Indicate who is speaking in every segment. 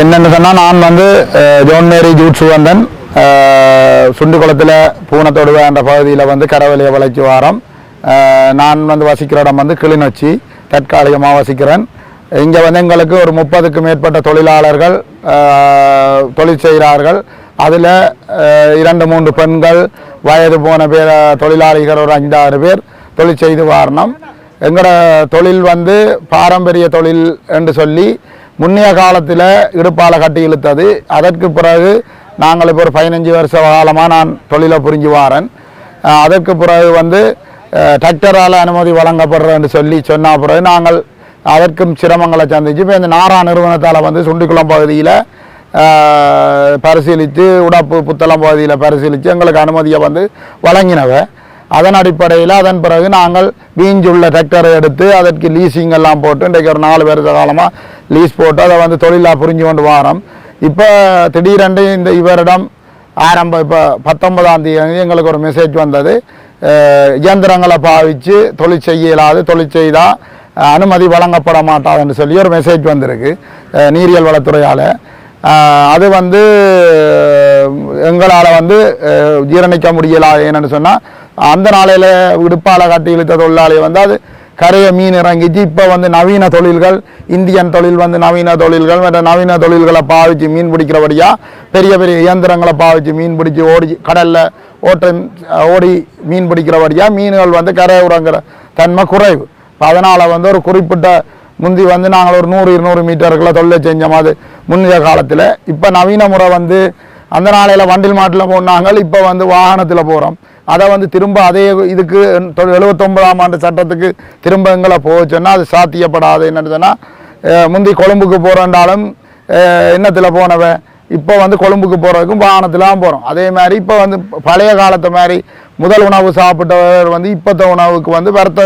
Speaker 1: என்னென்னு சொன்னால் நான் வந்து ஜோன் மேரி ஜூட் சுகந்தன் சுண்டுகுளத்தில் பூனத்தொடுவ என்ற பகுதியில் வந்து கடவுளைய வளைச்சி வாரம். நான் வந்து வசிக்கிற இடம் வந்து கிளிநொச்சி. தற்காலிகமாக வசிக்கிறேன். இங்கே வந்து எங்களுக்கு ஒரு முப்பதுக்கு மேற்பட்ட தொழிலாளர்கள் தொழில் செய்கிறார்கள். அதில் இரண்டு மூன்று பெண்கள் வயது போன பேர் தொழிலாளிகள் ஒரு ஐந்தாறு பேர் தொழில் செய்து வாரணம். எங்களோட தொழில் வந்து பாரம்பரிய தொழில் என்று சொல்லி முன்னைய காலத்தில் இடுப்பால் கட்டி இழுத்தது. அதற்கு பிறகு நாங்கள் இப்போ ஒரு பதினஞ்சு வருஷ காலமாக நான் தொழிலை புரிஞ்சு வாரேன். அதற்கு பிறகு வந்து டிராக்டரால் அனுமதி வழங்கப்படுறதுன்னு சொல்லி சொன்ன பிறகு நாங்கள் அதற்கும் சிரமங்களை சந்திச்சு இப்போ இந்த நாரா நிறுவனத்தால் வந்து சுண்டிக்குளம் பகுதியில் பரிசீலித்து உடப்பு புத்தளம் பகுதியில் பரிசீலித்து எங்களுக்கு அனுமதியை வந்து வழங்கினவ. அதன் அடிப்படையில் அதன் பிறகு நாங்கள் வீஞ்சுள்ள டிராக்டரை எடுத்து அதற்கு லீஸிங் எல்லாம் போட்டு இன்றைக்கு ஒரு நாலு வருஷ காலமாக லீஸ் போட்டு அதை வந்து தொழிலாக புரிஞ்சு கொண்டு வாரோம். இப்போ திடீரென்று இந்த இவரிடம் ஆரம்ப இப்போ பத்தொன்பதாம் தேதி எங்களுக்கு ஒரு மெசேஜ் வந்தது. இயந்திரங்களை பாவித்து தொழில் செய்யலாது தொழில் செய்தால் அனுமதி வழங்கப்பட மாட்டாதுன்னு சொல்லி ஒரு மெசேஜ் வந்திருக்கு நீரியல் வளத்துறையால். அது வந்து எங்களால் வந்து ஜீரணிக்க முடியல ஏன்னு சொன்னால் அந்த நாளையில் இடுப்பால கட்டி இழுத்த தொழிலாளி வந்து அது கரையை மீன் இறங்கிச்சு இப்போ வந்து நவீன தொழில்கள் இந்தியன் தொழில் வந்து நவீன தொழில்கள் மற்ற நவீன தொழில்களை பாவிச்சு மீன் பிடிக்கிறபடியாக பெரிய பெரிய இயந்திரங்களை பாவிச்சு மீன் பிடிச்சி ஓடி கடலில் ஓட்ட ஓடி மீன் பிடிக்கிறபடியாக மீன்கள் வந்து கரை உறங்குற தன்மை குறைவு. இப்போ அதனால் வந்து ஒரு குறிப்பிட்ட முந்தி வந்து நாங்கள் ஒரு நூறு இருநூறு மீட்டருக்குள்ள தொழிலை செஞ்ச மாதிரி முன்னைய காலத்தில். இப்போ நவீன முறை வந்து அந்த நாளையில் வண்டில் மாட்டில் போனாங்க இப்போ வந்து வாகனத்தில் போகிறோம் அதை வந்து திரும்ப அதே இதுக்கு எழுபத்தொன்பதாம் ஆண்டு சட்டத்துக்கு திரும்ப எங்களை போக சொன்னால் அது சாத்தியப்படாது. என்னன்னு சொன்னால் முந்தி கொழும்புக்கு போகிறோண்டாலும் எண்ணத்தில் போனவன் இப்போ வந்து கொழும்புக்கு போகிறதுக்கும் வாகனத்திலாம் போகிறோம் அதே மாதிரி இப்போ வந்து பழைய காலத்து மாதிரி முதல் உணவு சாப்பிட்டவர் வந்து இப்போத்த உணவுக்கு வந்து வருத்த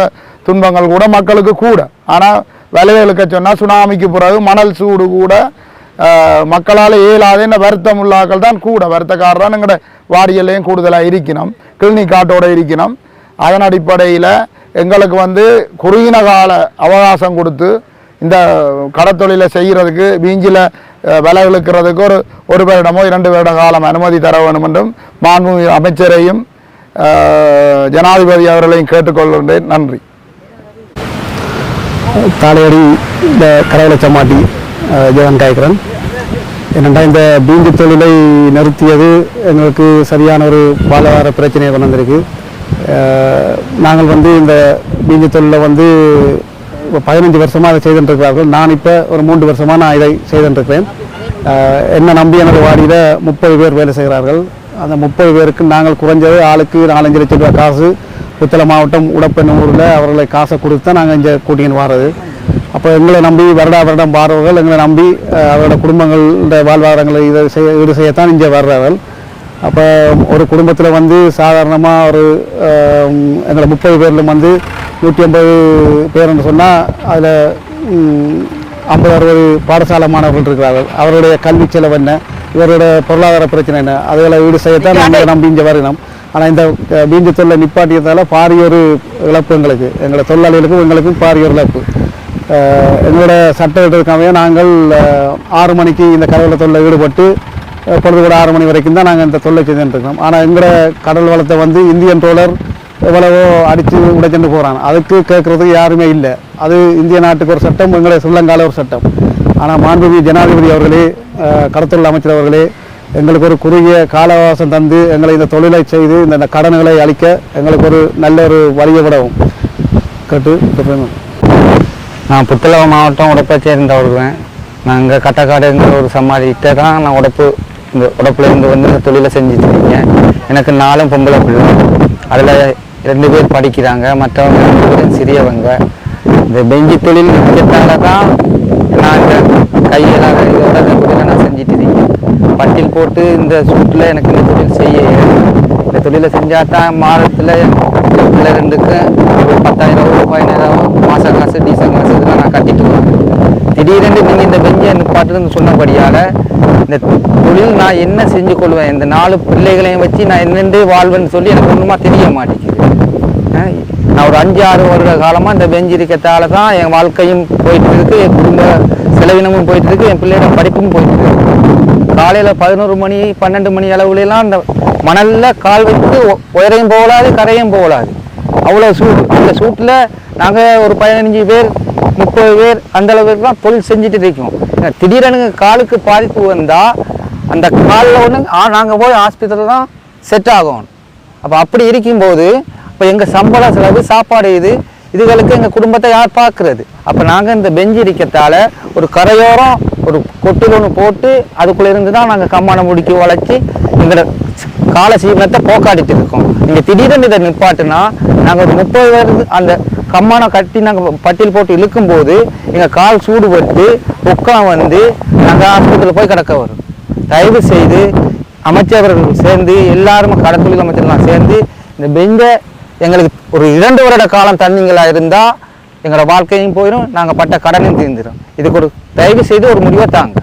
Speaker 1: துன்பங்கள் கூட மக்களுக்கு கூட. ஆனால் விலைகளுக்க சொன்னால் சுனாமிக்கு பிறகு மணல் சூடு கூட மக்களால் இயலாத என்ன வருத்தம் உள்ளாக்கள் தான் கூட. வருத்தக்காரர் தான் எங்களோட வாரியலையும் கூடுதலாக இருக்கணும். கிளினிக் காட்டோடு இருக்கணும். அதன் அடிப்படையில் எங்களுக்கு வந்து குறுகின கால அவகாசம் கொடுத்து இந்த கடத்தொழிலை செய்கிறதுக்கு வீஞ்சில் விலை இழுக்கிறதுக்கு ஒரு ஒரு வருடமோ இரண்டு வருட காலம் அனுமதி தர வேண்டும் என்றும் மாண்புமிகு அமைச்சரையும் ஜனாதிபதி அவர்களையும் கேட்டுக்கொள்கின்றேன். நன்றி.
Speaker 2: தாலையடி இந்த கடவுளச்சமாட்டி ஜெகன் காய்கிறன் என்னென்னா இந்த பீந்து தொழிலை நிறுத்தியது? எங்களுக்கு சரியான ஒரு வாழ்வாதார பிரச்சனையை கொண்டு வந்திருக்கு நாங்கள் வந்து இந்த பீந்து தொழிலை வந்து இப்போ பதினஞ்சு வருஷமாக அதை செய்துருக்கிறார்கள் நான் இப்போ ஒரு மூன்று வருஷமாக நான் இதை செய்துருக்கிறேன் என்ன நம்பி எனது வாடியில் முப்பது பேர் வேலை செய்கிறார்கள். அந்த முப்பது பேருக்கு நாங்கள் குறைஞ்சது ஆளுக்கு நாலஞ்சு லட்சம் ரூபாய் காசு. புத்தளை மாவட்டம் உடப்பெண்ணூரில் அவர்களை காசை கொடுத்து தான் நாங்கள் இங்கே கூட்டின்னு வர்றது. அப்போ எங்களை நம்பி வருடா வருடம் பாடுறவர்கள் எங்களை நம்பி அவரோட குடும்பங்களோட வாழ்வாதாரங்களை இதை செய்ய ஈடு செய்யத்தான் இங்கே வர்றவர்கள். அப்போ ஒரு குடும்பத்தில் வந்து சாதாரணமாக ஒரு எங்களை முப்பது பேரிலும் வந்து நூற்றி ஐம்பது பேர்னு சொன்னால் அதில் ஐம்பது அறுபது பாடசாலை மாணவர்கள் இருக்கிறார்கள். அவருடைய கல்வி செலவு என்ன? இவருடைய பொருளாதார பிரச்சனை என்ன? அதுகளை ஈடு செய்யத்தான் நாங்கள் நம்பி இங்கே வரணும் ஆனால் இந்த அஹ், பீஞ்சு தொழிலை நிப்பாட்டியதால் பாரிய ஒரு இழப்பு எங்களுக்கு. எங்களோட தொழிலாளிகளுக்கும் எங்களுக்கும் பாரிய ஒரு இழப்பு. அஹ், எங்களோட சட்டத்திற்காக நாங்கள் ஆறு மணிக்கு இந்த கடவுள தொழிலில் ஈடுபட்டு அஹ், பொழுதுபோட ஆறு மணி வரைக்கும் தான் நாங்கள் இந்த தொழிலை செஞ்சுட்டு இருக்கோம் ஆனால் எங்களோட கடல் வளத்தை வந்து இந்தியன் டோலர் எவ்வளவோ அடித்து உடைச்சுட்டு போகிறான் அதுக்கு கேட்குறதுக்கு யாருமே இல்லை. அது இந்திய நாட்டுக்கு ஒரு சட்டம் எங்களுடைய ஸ்ரீலங்காவில் ஒரு சட்டம். ஆனால் மாண்புமிகு ஜனாதிபதி அவர்களே கடத்தொழில் அமைச்சர் அவர்களே எங்களுக்கு ஒரு குறுகிய கால அவகாசம் தந்து எங்களை இந்த தொழிலை செய்து இந்த கடன்களை அளிக்க எங்களுக்கு ஒரு நல்ல ஒரு வழியை விடவும். கேட்டு.
Speaker 3: நான் புத்தளவு மாவட்டம் உடப்பை சேர்ந்தவர்கள் நான் இங்கே கட்டக்காடுங்கிற ஒரு சமாளிகிட்ட தான் நான் உடப்பு இந்த உடப்புலேருந்து வந்து இந்த தொழிலை செஞ்சுட்டு இருக்கேன். எனக்கு நாலும் பொம்பளை பிள்ளை. அதில் ரெண்டு பேர் படிக்கிறாங்க மற்றவங்க ரெண்டு பேரும் சிறியவங்க. இந்த பெஞ்சி தொழில் நிற்கிறதால தான் நான் இந்த கையிலாத இதோட நான் செஞ்சுட்டு இருக்கேன். பட்டில் போட்டு இந்த சூட்டில் எனக்கு இந்த தொழில் செய்ய இந்த தொழிலை செஞ்சால் தான் மாதத்தில் பிள்ளை ரெண்டுக்கு ஒரு பத்தாயிரம் பதினாயிரம் மாத காசு டீசல் காசு இதெல்லாம் நான் கட்டிட்டு வரேன் திடீரென்று நீங்கள் இந்த பெஞ்சை நிப்பாட்டுன்னு சொன்னபடியால் இந்த தொழில் நான் என்ன செஞ்சு கொள்வேன்? இந்த நாலு பிள்ளைகளையும் வச்சு நான் என்னென்று வாழ்வேன்னு சொல்லி எனக்கு ஒன்றுமா தெரிய மாட்டேங்குது. நான் ஒரு அஞ்சு ஆறு வருட காலமாக இந்த பெஞ்சு இருக்கத்தால தான் என் வாழ்க்கையும் போயிட்டு இருக்கு. என் குடும்ப பலவீனமும் போயிட்டு இருக்கு என் பிள்ளையோட படிப்பும் போயிட்டு இருக்கு காலையில பதினோரு மணி பன்னெண்டு மணி அளவுலாம் அந்த மணல்ல கால் வைத்து உயரையும் போகலாது கரையும் போகலாது. அவ்வளோ சூடு. அந்த சூட்டில் நாங்கள் ஒரு பதினஞ்சு பேர் முப்பது பேர் அந்த அளவுக்குலாம் தொழில் செஞ்சுட்டு இருக்கோம். திடீரெனு காலுக்கு பாதிப்பு வந்தால் அந்த காலில் ஒன்று நாங்கள் போய் ஹாஸ்பிட்டலில் தான் செட் ஆகும் அப்போ அப்படி இருக்கும்போது இப்போ எங்கள் சம்பள செலவு சாப்பாடு இது இதுகளுக்கு எங்கள் குடும்பத்தை யார் பார்க்குறது? அப்போ நாங்கள் இந்த பெஞ்சு இருக்கத்தால ஒரு கரையோரம் ஒரு கொட்டில் ஒன்று போட்டு அதுக்குள்ளே இருந்து தான் நாங்கள் கம்மான முடிக்கி உழைச்சி எங்களோட கால சீவனத்தை போக்காடிட்டு இருக்கோம். நீங்கள் திடீர்னு இதை நிப்பாட்டுனா நாங்கள் ஒரு முப்பது பேர் அந்த கம்மானம் கட்டி நாங்கள் பட்டியல் போட்டு இழுக்கும்போது எங்கள் கால் சூடுபட்டு உக்கம் வந்து நாங்கள் ஹாஸ்பிட்டலில் போய் கிடக்க வரும். தயவு செய்து அமைச்சர்கள் சேர்ந்து எல்லாருமே கடத்தொழில் அமைச்சர்லாம் சேர்ந்து இந்த பெஞ்சை எங்களுக்கு ஒரு இரண்டு வருட காலம் தண்ணிங்களாக இருந்தால் எங்களோட வாழ்க்கையும் போயிடும் நாங்கள் பட்ட கடனையும் தீர்ந்துடும் இதுக்கு ஒரு தயவு செய்து ஒரு முடிவை தாங்க.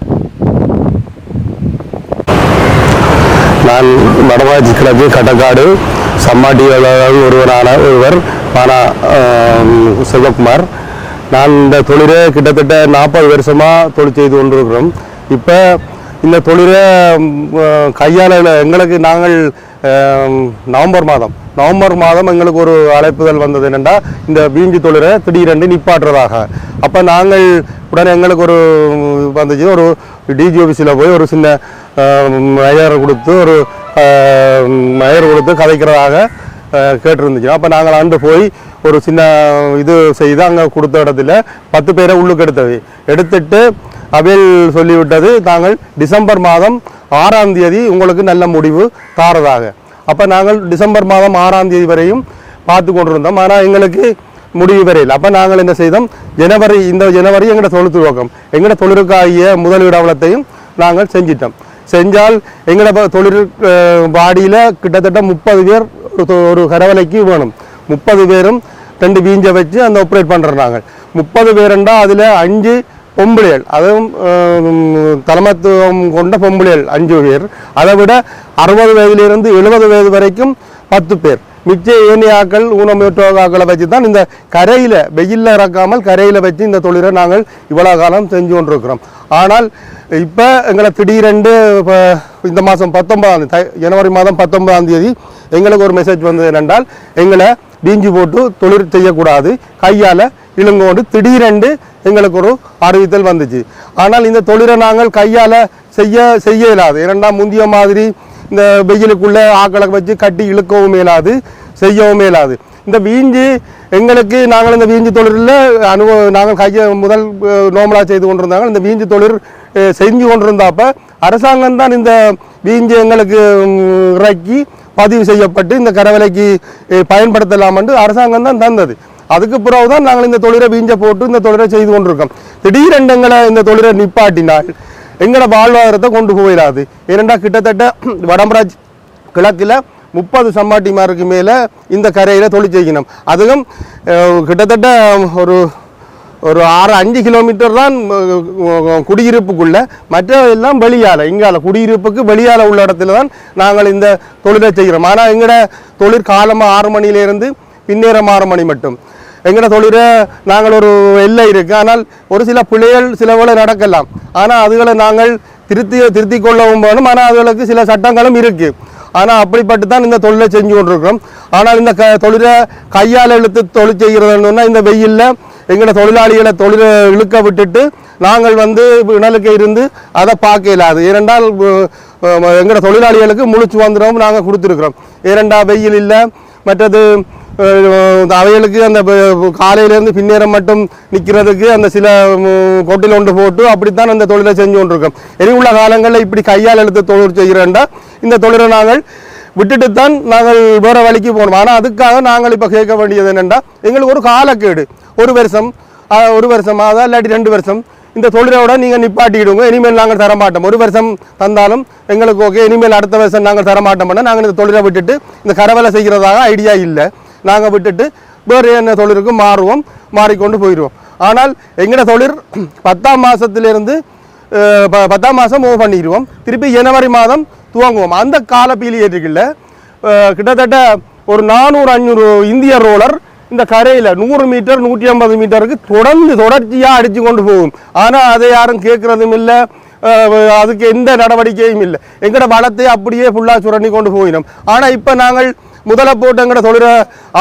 Speaker 4: நான் வடவாஜி கிழக்கு கட்டக்காடு சம்மாட்டியாளர்கள் ஒருவரான ஒருவர் பானா செல்வகுமார். நான் இந்த தொழிலே கிட்டத்தட்ட நாற்பது வருஷமாக தொழில் செய்து கொண்டிருக்கிறோம். இப்போ இந்த தொழிலை கையாள எங்களுக்கு நாங்கள் நவம்பர் மாதம். நவம்பர் மாதம் எங்களுக்கு ஒரு அழைப்புதல் வந்தது என்னென்னா இந்த பீஞ்சு தொழிலை திடீரென்று நிப்பாட்டுறதாக. அப்போ நாங்கள் உடனே எங்களுக்கு ஒரு வந்துச்சு ஒரு டிஜி ஆஃபீஸில் போய் ஒரு சின்ன மயர் கொடுத்து ஒரு மயர் கொடுத்து கதைக்கிறதாக கேட்டிருந்துச்சு. அப்போ நாங்கள் அண்டு போய் ஒரு சின்ன இது செய்து அங்கே கொடுத்த இடத்துல பத்து பேரை உள்ளுக்கு எடுத்தது. எடுத்துட்டு அவையில் சொல்லிவிட்டது நாங்கள் டிசம்பர் மாதம் ஆறாம் தேதி உங்களுக்கு நல்ல முடிவு தாரதாக. அப்போ நாங்கள் டிசம்பர் மாதம் ஆறாம் தேதி வரையும் பார்த்து கொண்டிருந்தோம். ஆனால் எங்களுக்கு முடிவு வரையில். அப்போ நாங்கள் என்ன செய்தோம்? ஜனவரி இந்த ஜனவரி எங்களோட தொழில் துவக்கம். எங்களோட தொழிலுக்காகிய முதலீடு அவலத்தையும் நாங்கள் செஞ்சிட்டோம். செஞ்சால் எங்களோட தொழில் பாடியில் கிட்டத்தட்ட முப்பது பேர் ஒரு ஒரு கரவலைக்கு வேணும். முப்பது பேரும் ரெண்டு வீஞ்சை வச்சு அந்த ஆப்ரேட் பண்ணுறோம் நாங்கள். முப்பது பேருண்டா அதில் அஞ்சு பொம்பளைகள் அதுவும் தலைமத்துவம் கொண்ட பொம்பளைகள் அஞ்சு பேர். அதை விட அறுபது வயதிலிருந்து எழுபது வயது வரைக்கும் பத்து பேர். மிச்ச ஏனியாக்கள் ஊனமுற்றோகாக்களை வச்சு தான் இந்த கரையில் வெயிலில் இறக்காமல் கரையில் வச்சு இந்த தொழிலை நாங்கள் இவ்வளோ காலம் செஞ்சு கொண்டிருக்கிறோம். ஆனால் இப்போ எங்களை திடீரெண்டு இப்போ இந்த மாதம் பத்தொன்பதாம் தேதி ஜனவரி மாதம் பத்தொன்பதாம் தேதி எங்களுக்கு ஒரு மெசேஜ் வந்தது என்னென்றால் எங்களை பீஞ்சு போட்டு தொழில் செய்யக்கூடாது. கையால் இழுங்கோண்டு திடீரென்று எங்களுக்கு ஒரு அறிவித்தல் வந்துச்சு. ஆனால் இந்த தொழிலை நாங்கள் கையால் செய்ய செய்ய இயலாது. இரண்டாம் முந்திய மாதிரி இந்த வெயிலுக்குள்ளே ஆக்களை வச்சு கட்டி இழுக்கவும் இயலாது செய்யவும் இயலாது. இந்த வீஞ்சி எங்களுக்கு நாங்கள் இந்த வீஞ்சு தொழிலில் அனுபவ நாங்கள் கையை முதல் நோமலாக செய்து கொண்டிருந்தாங்க. இந்த வீஞ்சு தொழில் செஞ்சு கொண்டிருந்தாப்ப அரசாங்கம் தான் இந்த வீஞ்சி எங்களுக்கு இறக்கி பதிவு செய்யப்பட்டு இந்த கரவலைக்கு பயன்படுத்தலாம் என்று அரசாங்கம் தான் தந்தது. அதுக்கு பிறகு தான் நாங்கள் இந்த தொழிலை வீஞ்ச போட்டு இந்த தொழிலை செய்து கொண்டிருக்கோம். திடீரென்று எங்களை இந்த தொழிலை நிப்பாட்டினால் எங்களோட வாழ்வாதாரத்தை கொண்டு போயிடாது. ஏனெண்டா கிட்டத்தட்ட வடம்பராஜ் கிழக்கில் முப்பது சம்மாட்டிமாருக்கு மேலே இந்த கரையில் தொழில் செய்யணும். அதுவும் கிட்டத்தட்ட ஒரு ஒரு ஆறு அஞ்சு கிலோமீட்டர் தான் குடியிருப்புக்குள்ளே குடியிருப்புக்குள்ள. மற்ற எல்லாம் வெளியால இங்கால குடியிருப்புக்கு வெளியால உள்ள இடத்துல தான் நாங்கள் இந்த தொழிலை செய்கிறோம். ஆனால் எங்களோட தொழிற்காலமாக ஆறு மணியிலேருந்து பின்னேறம் ஆறு மணி மட்டும். எங்களோட தொழிலை நாங்கள் ஒரு எல்லை இருக்கு. ஆனால் ஒரு சில பிள்ளைகள் சிலவளை நடக்கலாம். ஆனால் அதுகளை நாங்கள் திருத்தி திருத்தி கொள்ளவும் வேணும். ஆனால் அதுகளுக்கு சில சட்டங்களும் இருக்கு. ஆனால் அப்படிப்பட்டு தான் இந்த தொழிலை செஞ்சு கொண்டிருக்கிறோம். ஆனால் இந்த க தொழிலை கையால் இழுத்து தொழில் செய்கிறதுன்னா இந்த வெயிலில் எங்களோட தொழிலாளிகளை தொழிலை இழுக்க விட்டுட்டு நாங்கள் வந்து இணலுக்கு இருந்து அதை பார்க்க இயலாது. ஏனென்றால் எங்களோட தொழிலாளிகளுக்கு முழு வந்துடும் நாங்கள் கொடுத்துருக்குறோம். ஏனெண்டா வெயில் இல்லை மற்றது அவைகளுக்கு அந்த காலையிலேருந்து பின்னேற மட்டும் நிற்கிறதுக்கு அந்த சில கொட்டில் ஒன்று போட்டு அப்படித்தான் அந்த தொழிலை செஞ்சு கொண்டிருக்கோம். எரிவுள்ள உள்ள காலங்களில் இப்படி கையால் எழுத்து தொழில் செய்கிறேன்டா இந்த தொழிலை நாங்கள் விட்டுட்டு தான் நாங்கள் வேறு வழிக்கு போகணும். ஆனால் அதுக்காக நாங்கள் இப்போ கேட்க வேண்டியது என்னென்னா எங்களுக்கு ஒரு காலக்கேடு. ஒரு வருஷம் ஒரு வருஷம் அதான் இல்லாட்டி ரெண்டு வருஷம் இந்த தொழிலோட நீங்கள் நிப்பாட்டிடுங்க இனிமேல் நாங்கள் தரமாட்டோம். ஒரு வருஷம் தந்தாலும் எங்களுக்கு ஓகே இனிமேல் அடுத்த வருஷம் நாங்கள் தரமாட்டோம்னா நாங்கள் இந்த தொழிலை விட்டுட்டு இந்த கரவலை செய்கிறதாக ஐடியா இல்லை. நாங்கள் விட்டுட்டு வேறு என்ன தொழிலுக்கு மாறுவோம் மாறிக்கொண்டு போயிடுவோம் ஆனால் எங்களோட தொழில் பத்தாம் மாதத்துலேருந்து ப- பத்தாம் மாதம் மூவ் பண்ணிடுவோம் திருப்பி ஜனவரி மாதம் துவங்குவோம். அந்த கால பீலியேட்டுக்குள்ள கிட்டத்தட்ட ஒரு நானூறு அஞ்சூறு இந்திய ரோலர் இந்த கரையில் நூறு மீட்டர் நூற்றி ஐம்பது மீட்டருக்கு தொடர்ந்து தொடர்ச்சியாக அடித்து கொண்டு போகும். ஆனால் அதை யாரும் கேட்குறதும் இல்லை. அதுக்கு எந்த நடவடிக்கையும் இல்லை. எங்களோட வளத்தை அப்படியே ஃபுல்லாக சுரண்டி கொண்டு போயிடும். ஆனால் இப்போ நாங்கள் முதல போட்டு எங்களோட தொழிலை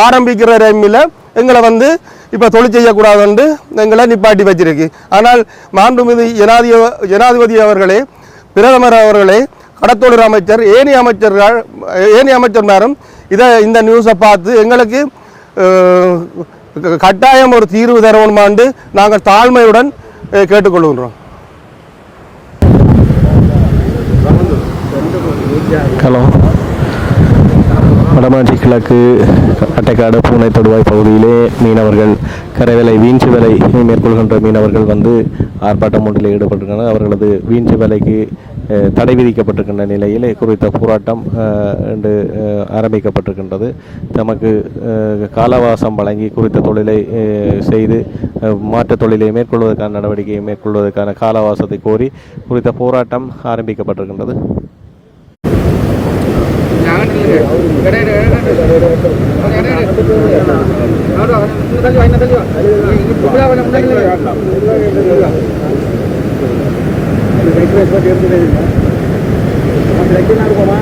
Speaker 4: ஆரம்பிக்கிற டைமில் எங்களை வந்து இப்போ தொழில் செய்யக்கூடாதுன்னு எங்களை நிப்பாட்டி வச்சிருக்கு. ஆனால் மாண்புமிகு ஜனாதிபதி ஜனாதிபதி அவர்களே பிரதமர் அவர்களே கடத்தொழில் அமைச்சர் ஏனி அமைச்சர்கள் ஏனி அமைச்சர்மாரும் இதை இந்த நியூஸை பார்த்து எங்களுக்கு கட்டாயம் ஒரு தீர்வு தரணுமாண்டு நாங்கள் தாழ்மையுடன் கேட்டுக்கொள்கின்றோம்.
Speaker 5: ஹலோ. வடமாஞ்சி கிழக்கு அட்டைக்காடு பூனை தொடுவாய் பகுதியிலே மீனவர்கள் கரைவேலை வீஞ்சு வேலை மேற்கொள்கின்ற மீனவர்கள் வந்து ஆர்ப்பாட்டம் ஒன்றில் ஈடுபட்டிருக்கின்றனர். அவர்களது வீஞ்சு வேலைக்கு தடை விதிக்கப்பட்டிருக்கின்ற நிலையில் குறித்த போராட்டம் அஹ், இன்று ஆரம்பிக்கப்பட்டிருக்கின்றது. தமக்கு காலவாசம் வழங்கி குறித்த தொழிலை செய்து அஹ், மாற்றுத் தொழிலை மேற்கொள்வதற்கான நடவடிக்கையை மேற்கொள்வதற்கான காலவாசத்தை கோரி குறித்த போராட்டம் ஆரம்பிக்கப்பட்டிருக்கின்றது.
Speaker 4: ബ്രേക്കിനെ പോവാ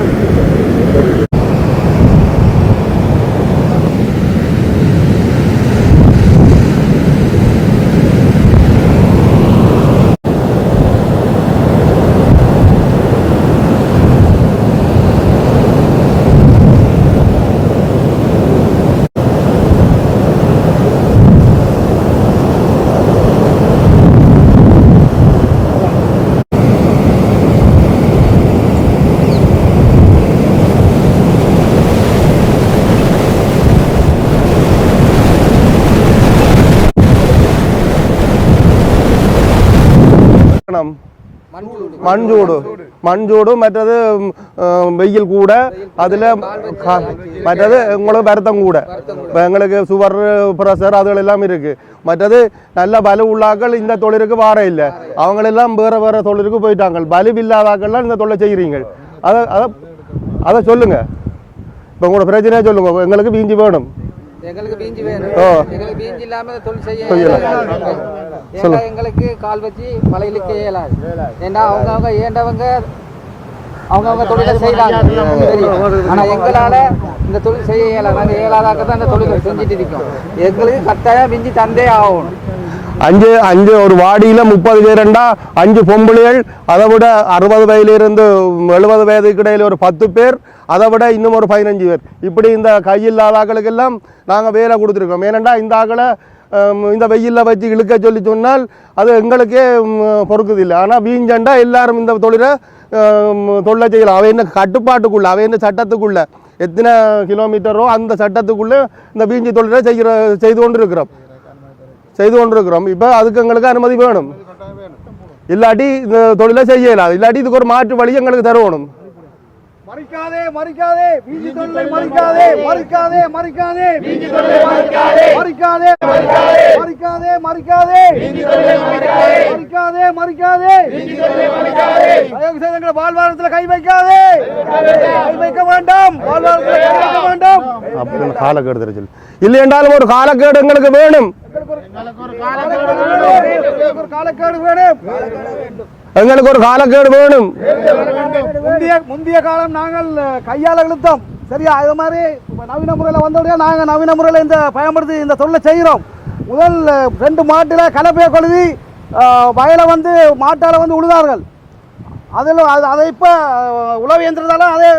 Speaker 4: மற்றது ம், அஹ், வெயில் கூட. அதில் மற்றது உங்களுக்கு வருத்தம் கூட. இப்போ எங்களுக்கு சுவர் ப்ரெஷர் அதுகள் எல்லாம் இருக்கு. மற்றது நல்ல பலு உள்ளாக்கள் இந்த தொழிலுக்கு வார இல்லை அவங்களெல்லாம் வேற வேற தொழிலுக்கு போயிட்டாங்க பலு இல்லாதாக்கள்லாம் இந்த தொழிலை செய்கிறீங்க அதை அதை அதை சொல்லுங்க. இப்போ உங்களோட பிரச்சனையை சொல்லுங்க. எங்களுக்கு வீஞ்சி வேணும்.
Speaker 3: எங்களுக்கு பீஞ்சு வேணும்.
Speaker 4: ஓ.
Speaker 3: எங்களுக்கு பீஞ்சு இல்லாம தொழில் செய்ய. ஏன்னா எங்களுக்கு கால் வச்சு மலை இழுக்க இயலாது ஏன்னா அவங்க அவங்க ஏண்டவங்க அவங்க அவங்க தொழிலை செய்யறாங்க தெரியும். ஆனா எங்களால இந்த தொழில் செய்ய இயலாது. நாங்க இயலாதாக்க தான் இந்த தொழிலை செஞ்சுட்டு இருக்கோம். எங்களுக்கு கட்டாயம் பிஞ்சு தந்தே ஆகணும்.
Speaker 4: அஞ்சு அஞ்சு ஒரு வாடியில முப்பது பேருண்டா அஞ்சு பொம்பளைகள் அதை விட அறுபது வயதிலிருந்து எழுபது வயதுக்கு இடையில ஒரு பத்து பேர் அதை விட இன்னும் ஒரு பதினஞ்சு பேர். இப்படி இந்த கையில்லாத ஆக்களுக்கெல்லாம் நாங்கள் வேலை கொடுத்துருக்கோம். ஏனெண்டா இந்த ஆக்களை இந்த வெயிலில் வச்சு இழுக்க சொல்லி சொன்னால் அது எங்களுக்கே ம், பொறுக்குதில்லை ஆனால் வீஞ்சண்டா எல்லாரும் இந்த தொழிலை ஹம், தொழிலை செய்யலாம் அவை என்ன கட்டுப்பாட்டுக்குள்ள அவை என்ன சட்டத்துக்குள்ளே எத்தனை கிலோமீட்டரோ அந்த சட்டத்துக்குள்ளே இந்த வீஞ்சி தொழிலை செய்கிற செய்து கொண்டிருக்கிறோம் செய்து கொண்டிருக்கிறோம் இப்போ அதுக்கு எங்களுக்கு அனுமதி வேணும் இல்லாட்டி இந்த தொழிலை செய்யலாம் இல்லாட்டி இதுக்கு ஒரு மாற்று வழி எங்களுக்கு தருவணும்
Speaker 6: மறிக்காதே மறிக்காதே. வீதி தொழிலை மறிக்காதே மறிக்காதே. மறிக்காதே வீதி தொழிலை மறிக்காதே. மறிக்காதே மறிக்காதே. மறிக்காதே வீதி தொழிலை மறிக்காதே. மறிக்காதே மறிக்காதே. வீதி தொழிலை மறிக்காதே. தயவு செய்து எங்களை வாழ்வாரத்துல கை வைக்காதே. கை வைக்க வேண்டாம். வாழ்வாரத்துல கை வைக்க வேண்டாம்.
Speaker 4: அப்படின்னு காலக்கேடு தெரிஞ்சு இல்லை என்றாலும் ஒரு காலக்கேடு எங்களுக்கு வேணும்.
Speaker 6: காலக்கேடு வேணும்.
Speaker 4: எங்களுக்கு ஒரு காலக்கேடு வேணும்.
Speaker 6: முந்தைய முந்தைய காலம் நாங்கள் கையால் இழுத்தோம் சரியா? இது மாதிரி நவீன முறையில் வந்தோடனே நாங்கள் நவீன முறையில் இந்த பயன்படுத்தி இந்த தொழிலை செய்கிறோம். முதல் ரெண்டு மாட்டில் கலப்பையை கொழுதி வயலை வந்து மாட்டால் வந்து உழுதார்கள். அதில் அது அதை இப்போ உழவு இயந்திரத்தால அதே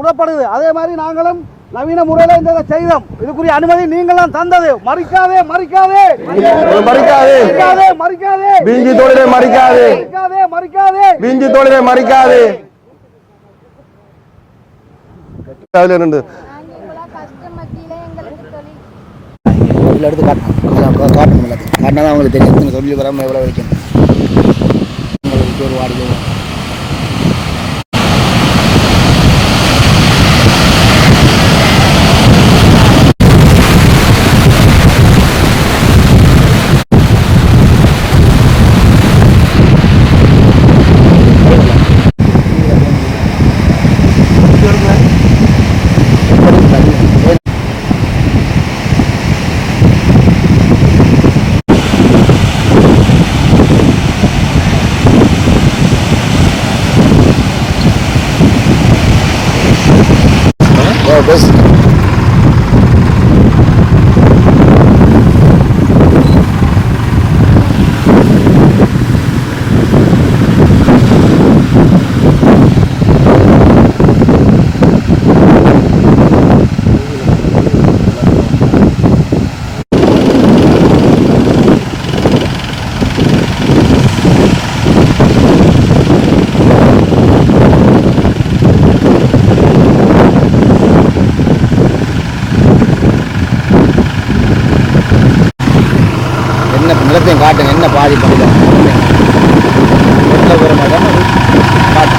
Speaker 6: உழப்படுது அதே மாதிரி நாங்களும் நவீன முறையில் இந்த செய்தோம். இதுக்குரிய அனுமதி நீங்களும் தந்தது. மறிக்காதே மறிக்காதே.
Speaker 4: மறிக்காதே
Speaker 6: மறிக்காதே. மறிக்காதே
Speaker 4: வீஞ்சி தொழிலை மறிக்காதே.
Speaker 6: மறிக்காதே மறிக்காதே.
Speaker 4: வீஞ்சி தொழிலை மறிக்காதே. அதுல இருந்து
Speaker 7: இதில் எடுத்து காட்டணும் கா- காட்டணும் எல்லாத்தையும். காட்டினா தான் அவங்களுக்கு தெரியும். தொழில் வராமல் எவ்வளோ வரைக்கும். ஒரு வாடகை பெஸ்ட் என்ன நிலத்தையும் காட்டுங்க. என்ன பாதிப்பு வீட்டில் காட்டுங்க. மாதிரி தானே காட்டு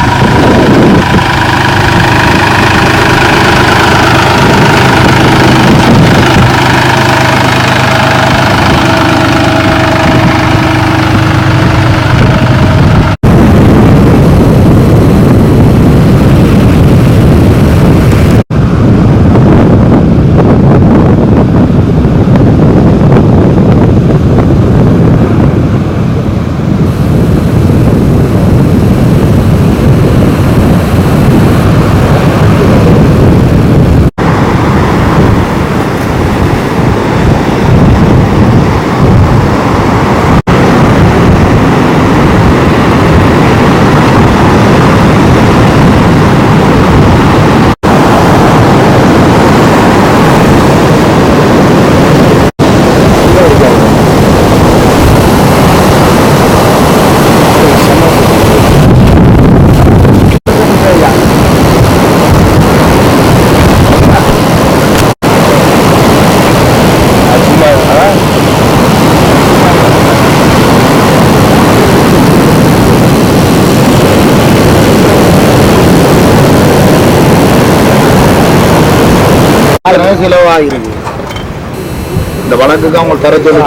Speaker 7: செலவாகிருக்கு இந்த வழக்குக்கு அவங்க தர சொல்லி